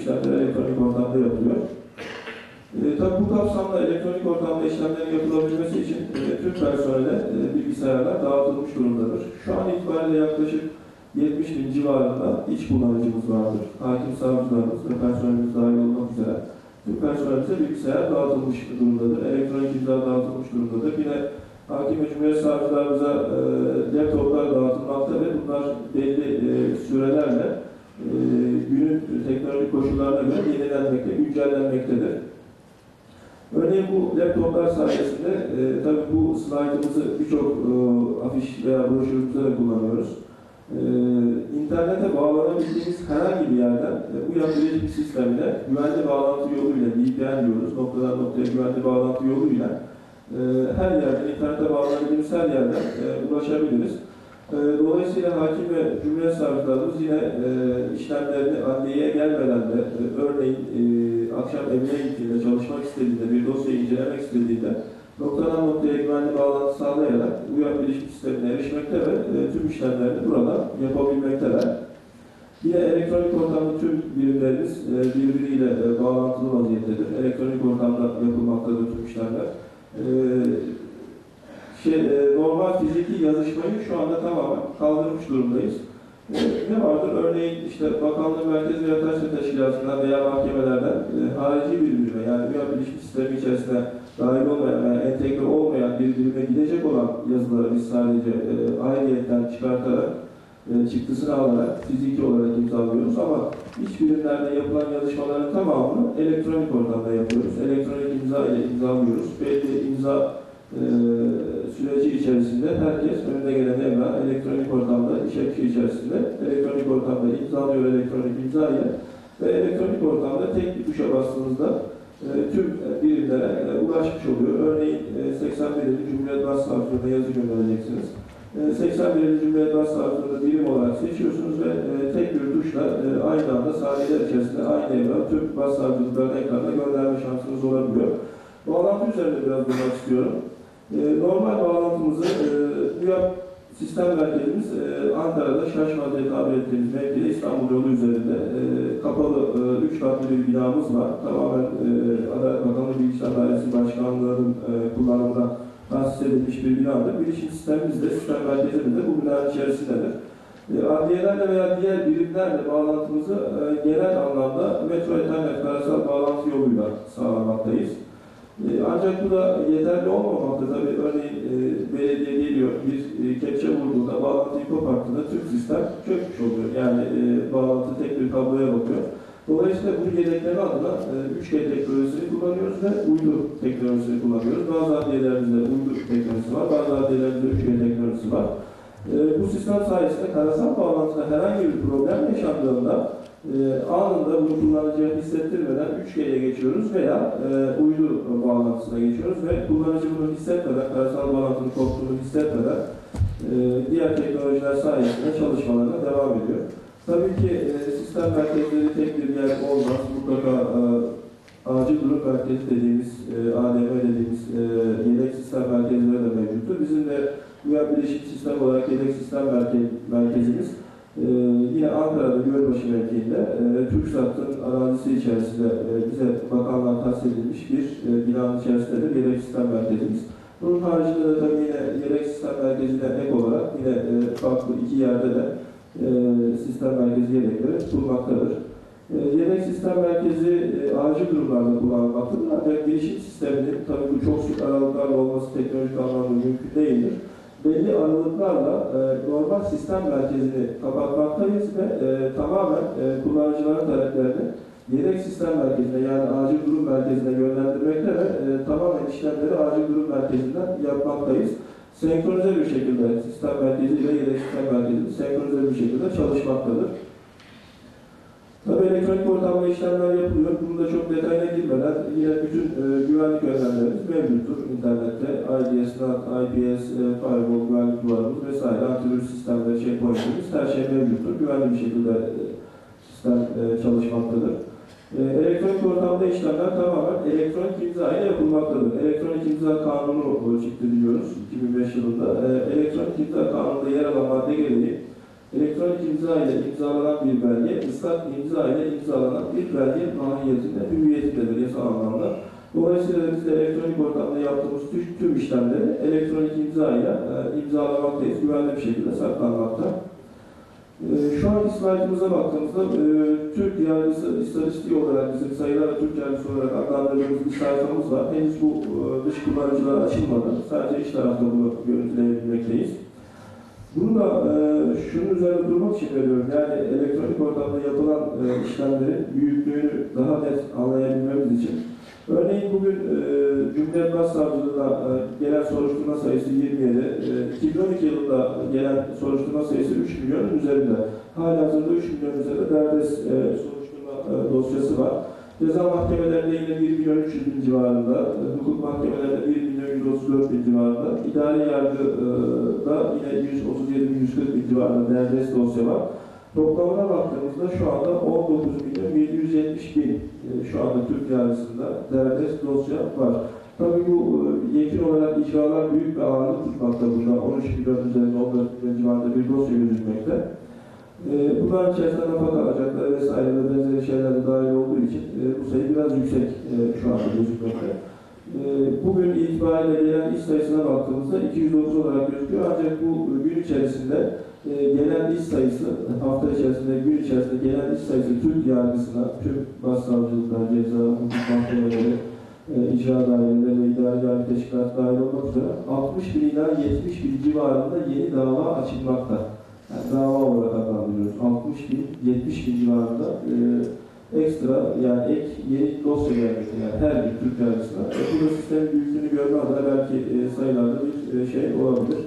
işlemler elektronik ortamda yapılıyor. E, tabii bu kapsamda elektronik ortamda işlemlerin yapılabilmesi için e, tüm personele e, bilgisayarlar dağıtılmış durumdadır. Şu an itibariyle yaklaşık 70 bin civarında iç kullanıcımız vardır. Hakim savcılarımız ve personelimiz dahil olmak üzere tüm personelimize bilgisayar dağıtılmış durumdadır. Elektronik imza dağıtılmış durumdadır. Yine hakim ve cumhuriyet savcılarımıza e, laptoplar dağıtılmakta ve bunlar belli e, sürelerle e, günün teknolojik koşullarına göre yenilenmekte, güncellenmektedir. Örneğin bu laptoplar sayesinde e, tabii bu slaytımızı birçok e, afiş veya broşürümüzde de kullanıyoruz. E, internete bağlanabildiğimiz herhangi bir yerden e, bu yapıcı sistemine güvenli bağlantı yoluyla VPN diyoruz, noktadan noktaya güvenli bağlantı yoluyla e, her yerden, internete bağlanabildiğimiz her yerden e, ulaşabiliriz. E, Dolayısıyla hakim ve cumhuriyet savcılarımız yine e, işlemlerini adliyeye gelmeden de e, örneğin e, akşam evine gittiğinde, çalışmak istediğinde, bir dosyayı incelemek istediğinde noktadan noktaya güvenli bağlantı sağlayarak UYAP bilişim sistemine erişmekte ve e, tüm işlemlerini burada yapabilmekteler. Yine elektronik ortamda tüm birimlerimiz e, birbiriyle e, bağlantılı vaziyettedir. Elektronik ortamda yapılmaktadır tüm işlemler. E, şey, e, normal fiziki yazışmayı şu anda tamamen kaldırmış durumdayız. E, ne vardır? Örneğin işte Bakanlık Merkezi ve Taşra Teşkilatı'ndan veya mahkemelerden e, harici bir birime yani bir bilişim sistemi içerisinde dahil olmayan veya entegre olmayan bir birime gidecek olan yazıları biz sadece e, ayrıyetten çıkartarak e, çıktısını alarak fiziki olarak imzalıyoruz ama iç birimlerde yapılan yazışmaların tamamını elektronik ortamda yapıyoruz. Elektronik imza ile imzalıyoruz. Belli imza e, süreci içerisinde herkes önüne gelen evrak elektronik ortamda iş akışı içerisinde elektronik ortamda imzalıyor elektronik imza ile ve elektronik ortamda tek bir tuşa bastığınızda e, tüm birimlere e, ulaşmış oluyor. Örneğin e, 81. Cumhuriyet Başsavcılığına yazı göndereceksiniz. E, 81. Cumhuriyet Başsavcılığı'nda birim olarak seçiyorsunuz ve e, tek bir tuşla e, aynı anda saniyeler içerisinde aynı evrak tüm başsavcılıkların ekranına gönderme şansınız olabiliyor. Bağlantı üzerinde biraz durmak istiyorum. E, normal bağlantımızı e, UYAP sistem merkezimiz e, Ankara'da Şaşmaz'da tabir ettiğimiz mevkide İstanbul yolu üzerinde e, kapalı 3 katlı bir binamız var. Tamamen e, Adalet Bakanlığı Bilgisayar Dairesi Başkanlığı'nın e, kullanımına tahsis edilmiş bir binadır. Bilişim sistemimiz de, sistem merkezimiz bu binanın içerisindedir. E, Adliyelerle veya diğer birimlerle bağlantımızı e, genel anlamda metro ethernet karasal bağlantı yoluyla sağlamaktayız. E, Ancak bu da yeterli olmamakta. Tabii örneğin e, belediye geliyor, bir e, kepçe vurduğunda bağlantıyı koparttığında tüm sistem çökmüş oluyor. Yani e, bağlantı tek bir kabloya bakıyor. Dolayısıyla bunu yedekleme adına e, 3G teknolojisini kullanıyoruz ve uydu teknolojisini kullanıyoruz. Bazı adliyelerimizde uydu teknolojisi var, bazı adliyelerimizde 3G teknolojisi var. E, bu sistem sayesinde karasal bağlantıda herhangi bir problem yaşandığında e, anında bunu kullanıcıya hissettirmeden 3G'ye geçiyoruz veya e, uydu bağlantısına geçiyoruz ve kullanıcı bunu hissetmeden, karasal bağlantının koptuğunu hissetmeden e, diğer teknolojiler sayesinde çalışmalarına devam ediyor. Tabii ki e, sistem merkezleri tek bir yer olmaz. Mutlaka e, acil durum merkezi dediğimiz, e, ADM dediğimiz e, yedek sistem merkezleri de mevcuttur. Bizim de UYAP bilişim sistem olarak yedek sistem merke merkezimiz ee, yine Ankara'da Gölbaşı mevkiinde e, TürkSat'ın arazisi içerisinde e, bize bakanlığa tahsis edilmiş bir e, binanın içerisindedir yedek sistem merkezimiz. Bunun haricinde de tabii yine yedek sistem merkezine ek olarak yine e, farklı iki yerde de e, sistem merkezi yedekleri bulunmaktadır. E, yedek sistem merkezi e, acil durumlarda kullanılmaktadır ancak bilişim sisteminin tabii bu çok sık aralıklarla olması teknolojik anlamda mümkün değildir belli aralıklarla e, normal sistem merkezini kapatmaktayız ve e, tamamen e, kullanıcıların taleplerini yedek sistem merkezine yani acil durum merkezine yönlendirmekte ve e, tamamen işlemleri acil durum merkezinden yapmaktayız. Senkronize bir şekilde sistem merkezi ile yedek sistem merkezi senkronize bir şekilde çalışmaktadır. Tabii elektronik ortamda işlemler yapılıyor. Bunu da çok detayına girmeden yine bütün e, güvenlik önlemlerimiz mevcuttur internette. IDS, NAT, IPS, e, firewall güvenlik duvarımız vesaire, antivirüs sistemleri, checkpointlerimiz her şey mevcuttur. Güvenli bir şekilde e, sistem e, çalışmaktadır. E, elektronik ortamda işlemler tamamen elektronik imza ile yapılmaktadır. Elektronik imza kanunu çıktı biliyoruz 2005 yılında. E, elektronik imza kanununda yer alan madde gereği elektronik imza ile imzalanan bir belge, ıslak imza ile imzalanan bir belge mahiyetinde hüviyetindedir yasal anlamda. Dolayısıyla biz elektronik ortamda yaptığımız tüm, işlemleri elektronik imza ile e, imzalamaktayız. Güvenli bir şekilde saklanmakta. E, şu an slaytımıza baktığımızda e, Türk yargısı istatistiği olarak bizim sayılar Türk yargısı olarak adlandırdığımız bir sayfamız var. Henüz bu e, dış kullanıcılara açılmadı. Sadece iç tarafta bunu görüntüleyebilmekteyiz. Bunu da e, şunun üzerine durmak için veriyorum. Yani elektronik ortamda yapılan e, işlemlerin büyüklüğünü daha net anlayabilmemiz için. Örneğin bugün e, Cumhuriyet Başsavcılığına e, gelen soruşturma sayısı 27, e, 2012 yılında gelen soruşturma sayısı 3 milyonun üzerinde. Halihazırda 3 milyon üzerinde derdest e, soruşturma e, dosyası var. Ceza mahkemelerinde yine 1 milyon 300 bin civarında, e, hukuk mahkemelerinde 1 milyon 134 bin civarında, idari yargıda yine 137 bin 140 bin civarında derdest dosya var. Toplamına baktığımızda şu anda 19 milyon 770 bin e, şu anda Türk yargısında derdest dosya var. Tabii bu e, yekin olarak icralar büyük bir ağırlık tutmakta burada. 13 milyon üzerinde 14 milyon civarında bir dosya gözükmekte. E, bunların içerisinde nafaka alacakları vesaire ve benzeri şeyler de dahil olduğu için e, bu sayı biraz yüksek e, şu anda gözükmekte. E, bugün itibariyle gelen iş sayısına baktığımızda 209 olarak gözüküyor ancak bu gün içerisinde e, gelen iş sayısı, hafta içerisinde, gün içerisinde gelen iş sayısı Türk yargısına, tüm başsavcılıklar, ceza, hukuk mahkemeleri, icra daireleri ve idari yargı teşkilatı dahil olmak üzere 60 bin ila 70 bin civarında yeni dava açılmakta. Yani dava olarak adlandırıyoruz. 60 bin, 70 bin civarında e, ekstra yani ek yeni dosya gelmekte yani her bir Türk yargısına. E, bu da sistemin büyüklüğünü görme adına belki e, sayılarda bir e, şey olabilir.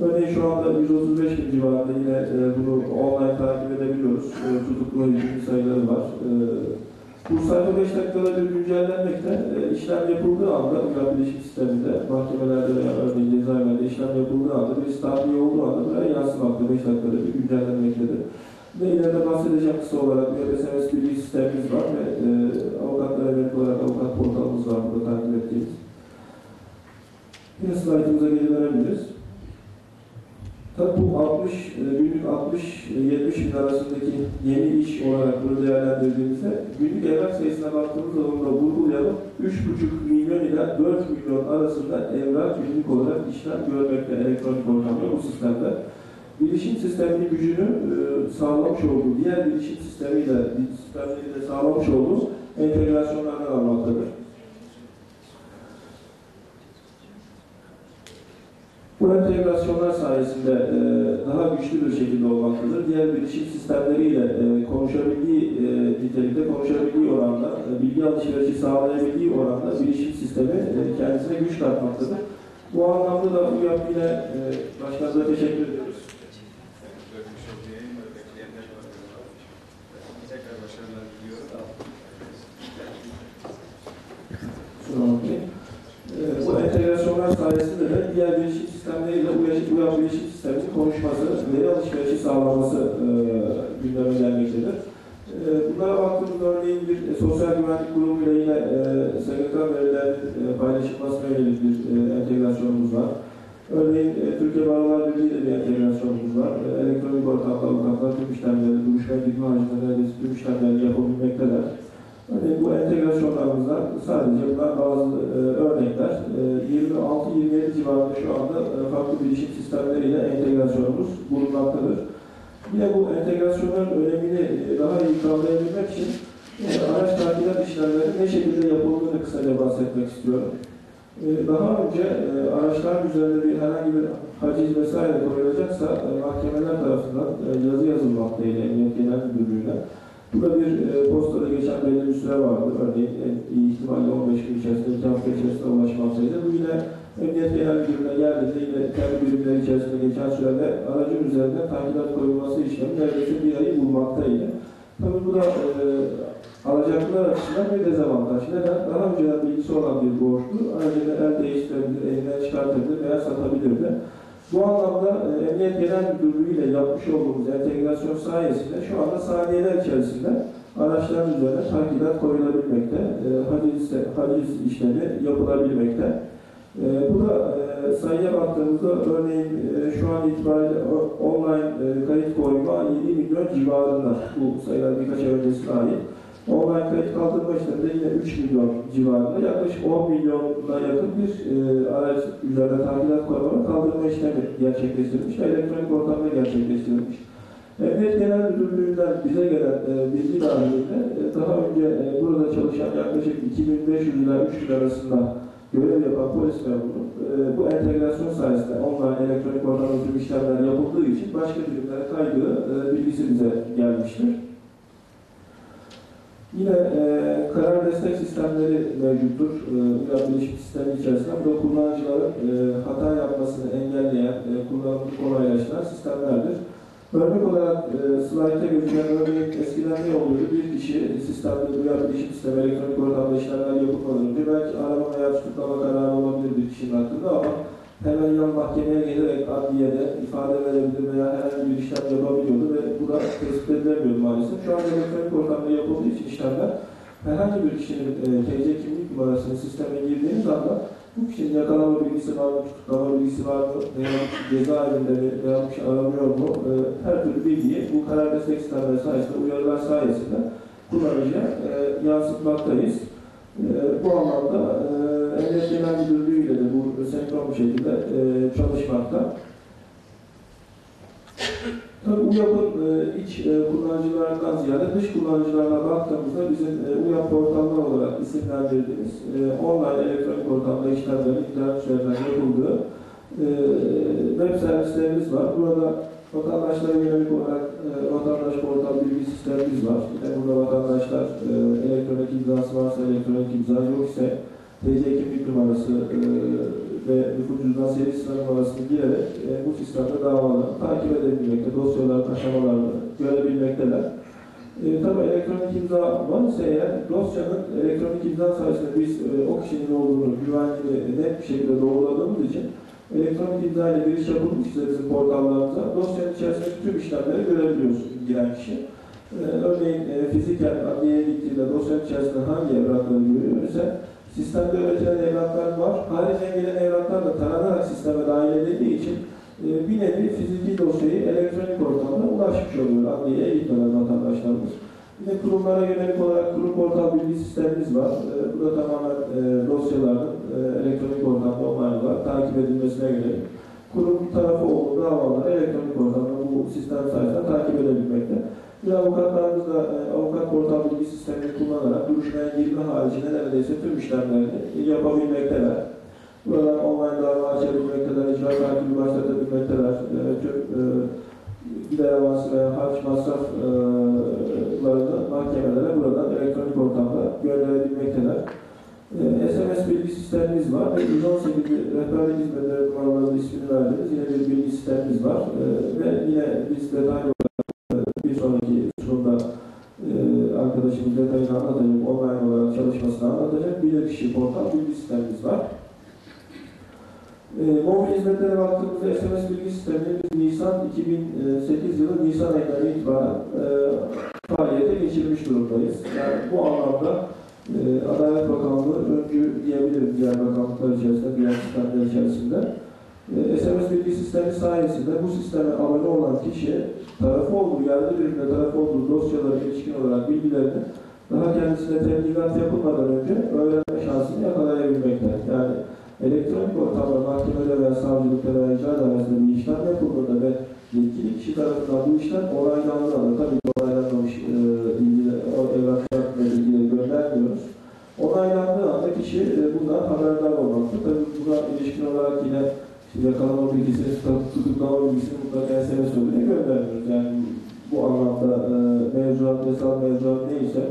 Örneğin şu anda 135 bin civarında yine e, bunu online takip edebiliyoruz. E, tutuklu ilgili sayıları var. E, sayfa 5 dakikada bir güncellenmekte. E, işlem yapıldığı anda, uygulama bilişim sisteminde, mahkemelerde veya örneğin cezaevinde işlem yapıldığı anda, bir tahliye olduğu anda buraya yansımakta 5 dakikada bir güncellenmektedir. Ve ileride bahsedeceğim kısa olarak bir SMS bilgi sistemimiz var ve e, avukatlara yönelik olarak avukat portalımız var burada takip ettiğimiz. Yine slaytımıza geri dönebiliriz. Tabii bu 60, e, günlük 60-70 bin arasındaki yeni iş olarak bunu değerlendirdiğimizde günlük evrak sayısına baktığımız zaman da vurgulayalım 3,5 milyon ila 4 milyon arasında evrak günlük olarak işlem görmekte elektronik ortamda bu sistemde. Bilişim sisteminin gücünü e, sağlamış olduğu, diğer bilişim sistemiyle, sistemleriyle sağlamış olduğu entegrasyonlardan almaktadır. Bu entegrasyonlar sayesinde e, daha güçlü bir şekilde olmaktadır. Diğer bilişim sistemleriyle e, konuşabildiği e, nitelikte, konuşabildiği oranda, e, bilgi alışverişi sağlayabildiği oranda bilişim sistemi e, kendisine güç katmaktadır. Bu anlamda da bu yine e, başkanımıza teşekkür ediyoruz. Tekrar başarılar diliyorum. Kusura bakmayın. E, bu entegrasyonlar sayesinde de diğer bilişim sistemleriyle uyan, bilişim sisteminin konuşması, veri alışverişi sağlanması e, gündeme gelmektedir. E, bunlara baktığımızda örneğin bir e, sosyal güvenlik kurumuyla yine e, SGK verilerinin e, paylaşılmasına yönelik bir e, entegrasyonumuz var. Örneğin e, Türkiye Barolar Birliği ile bir entegrasyonumuz var. E, elektronik ortamda avukatlar tüm işlemleri, duruşma gitme haricinde neredeyse tüm işlemleri yapabilmekteler. Örneğin bu entegrasyonlarımızdan sadece bunlar bazı e, örnekler. E, 26-27 civarında şu anda e, farklı bilişim sistemleriyle entegrasyonumuz bulunmaktadır. Yine bu entegrasyonların önemini e, daha iyi kavrayabilmek için e, araç takilat işlemleri ne şekilde yapıldığını kısaca bahsetmek istiyorum. E, daha önce e, araçlar üzerinde bir herhangi bir haciz vesaire koyulacaksa e, mahkemeler tarafından e, yazı yazılmaktaydı Emniyet Genel Müdürlüğü'ne. Bu da bir e, postada geçen belirli bir süre vardı. Örneğin en iyi ihtimalle 15 gün içerisinde, 2 hafta içerisinde ulaşmaktaydı. Bu yine Emniyet Genel Müdürlüğü'ne geldiğinde yine kendi birimleri içerisinde geçen sürede aracın üzerine takilat koyulması işlemi neredeyse bir ayı bulmaktaydı. Tabii bu da e, alacaklılar açısından bir dezavantaj. Neden? Daha önceden bilgisi olan bir borçlu aracını el değiştirebilir, elinden çıkartabilir veya satabilirdi. Bu anlamda e, Emniyet Genel Müdürlüğü ile yapmış olduğumuz entegrasyon sayesinde şu anda saniyeler içerisinde araçların üzerine takilat koyulabilmekte, e, haciz, haciz işlemi yapılabilmekte. E, bu da sayıya baktığımızda örneğin şu an itibariyle online kayıt koyma 7 milyon civarında. Bu sayılar birkaç ay öncesine ait. Online kayıt kaldırma işleminde yine 3 milyon civarında yaklaşık 10 milyona yakın bir e, araç üzerinde takilat koyma kaldırma işlemi gerçekleştirilmiş elektronik ortamda gerçekleştirilmiş. Emniyet Genel Müdürlüğü'nden bize gelen e, bilgi dahilinde e, daha önce e, burada çalışan yaklaşık 2500 ila 3000 arasında görev yapan polis memuru e, bu entegrasyon sayesinde online elektronik ortamda tüm işlemler yapıldığı için başka birimlere kaydığı e, bilgisi bize gelmiştir. Yine e, karar destek sistemleri mevcuttur. E, uyan bilişim sistemi içerisinde bu da kullanıcıların e, hata yapmasını engelleyen, e, kullanımını kolaylaştıran sistemlerdir. Örnek olarak e, slaytta gözüken örneğin eskiden ne oluyordu? Bir kişi sistemde uyan bilişim sistemi elektronik ortamda işlemler yapılmadan önce belki arama veya tutuklama kararı olabilir bir kişinin hakkında ama hemen yan mahkemeye gelerek adliyede ifade verebilir veya herhangi bir işlem da tespit edilemiyordu maalesef. Şu an elektronik ortamda yapıldığı için işlemler herhangi bir kişinin e, TC kimlik numarasını sisteme girdiğiniz anda bu kişinin yakalama bilgisi var mı, tutuklama bilgisi var mı, veya cezaevinde mi, veya bir şey aranıyor mu, e, her türlü bilgiyi bu karar destek sistemleri sayesinde, uyarılar sayesinde kullanıcıya e, yansıtmaktayız. E, bu anlamda e, Emniyet Genel Müdürlüğü ile de bu senkron bir şekilde e, çalışmakta. UYAP'ın e, iç e, kullanıcılarından ziyade dış kullanıcılarına baktığımızda bizim e, UYAP portallar olarak isimlendirdiğimiz online elektronik ortamda işlemlerin internet üzerinden yapıldığı web servislerimiz var. Burada vatandaşlara yönelik olarak vatandaş portal bilgi sistemimiz var. Yine burada vatandaşlar elektronik imzası varsa elektronik imza yok ise TC kimlik numarası e, ve nüfus cüzdan seri sıra numarasını girerek e, bu sistemde davaları takip edebilmekte, dosyaların aşamalarını görebilmekteler. E, tabii elektronik imza var ise eğer dosyanın elektronik imza sayesinde biz e, o kişinin olduğunu güvenli, net bir şekilde doğruladığımız için elektronik imza ile giriş yapılmış ise bizim portallarımıza dosyanın içerisindeki tüm işlemleri görebiliyoruz giren kişi. E, örneğin e, fiziken adliyeye gittiğinde dosyanın içerisinde hangi evrakları görüyor ise Sistemde üretilen evraklar var. Haricen gelen evraklar da taranarak sisteme dahil edildiği için e, bir nevi fiziki dosyayı elektronik ortamda ulaşmış oluyor adliyeye gitmeden vatandaşlarımız. Yine kurumlara yönelik olarak kurum portal bilgi sistemimiz var. E, bu tamamen e, dosyaların e, elektronik ortamda online olarak takip edilmesine yönelik. Kurum tarafı olduğu davaları elektronik ortamda bu sistem sayesinde takip edebilmekte. Ve avukatlarımız da e, avukat portal bilgi sistemini kullanarak duruşmaya girme haricinde neredeyse tüm işlemlerini yapabilmekteler. Buradan online dava açabilmekteler, icra takibi başlatabilmekteler, e, tüm e, gider avansı ve harç masraflarını mahkemelere buradan elektronik ortamda gönderebilmekteler. E, SMS bilgi sistemimiz var ve 118 rehberlik hizmetleri numaralarının ismini verdiğimiz yine bir bilgi sistemimiz var. E, ve yine biz detaylı bir sonraki sunumda e, arkadaşımız detayını anlatacak, online olarak çalışmasını anlatacak. Bilirkişi portal bilgi sistemimiz var. E, mobil hizmetlere baktığımızda SMS bilgi sistemini biz Nisan 2008 yılı Nisan ayından itibaren e, faaliyete geçirmiş durumdayız. Yani bu anlamda e, Adalet Bakanlığı öncü diyebilirim diğer bakanlıklar içerisinde, diğer sistemler içerisinde. E, SMS bilgi sistemi sayesinde bu sisteme abone olan kişi tarafı olduğu, yargı birimine tarafı olduğu dosyalara ilişkin olarak bilgilerini daha kendisine tebligat yapılmadan önce öğrenme şansını yakalayabilmekte. Yani elektronik ortamda mahkemede veya savcılıkta veya icra dairesinde bir işlem yapıldığında ve yetkili kişi tarafından bu işlem onaylandığında, tabii ki onaylanmamış e, ilgili, evraklar ve bilgileri göndermiyoruz. Onaylandığı anda kişi e, bundan haberdar olmakta. Tabii buna ilişkin olarak yine işte yakalama bilgisini, tutuk- tutuklama bilgisini mutlaka SMS yoluyla göndermiyoruz. Yani bu anlamda e, mevzuat, yasal mevzuat neyse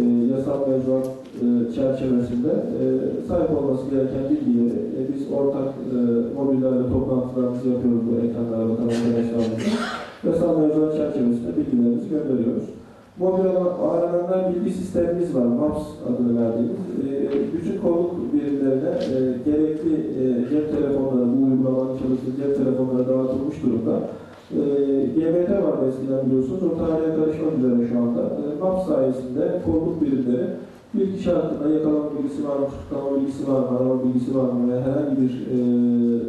e, yasal mevzuat e, çerçevesinde e, sahip olması gereken bilgileri e, biz ortak mobillerle toplantılarımızı yapıyoruz bu ekranlara bakan arkadaşlarımızla. Yasal mevzuat çerçevesinde bilgilerimizi gönderiyoruz. Mobil arananlar bilgi sistemimiz var, MAPS adını verdiğimiz. E, bütün kolluk birimlerine gerekli e, cep telefonları, bu uygulamanın çalıştığı cep telefonları dağıtılmış durumda. E, GBT var eskiden biliyorsunuz, o tarihe karışmak üzere şu anda. E, MAPS sayesinde kolluk birimleri bir kişi hakkında yakalama bilgisi var mı, tutuklama bilgisi var mı, arama bilgisi var mı veya herhangi bir e,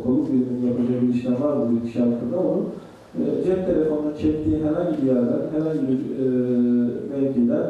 kolluk biriminin yapacağı bir işlem var mı bir kişi hakkında onu e, cep telefonuna çektiği herhangi bir yerden, herhangi bir e, mevkiden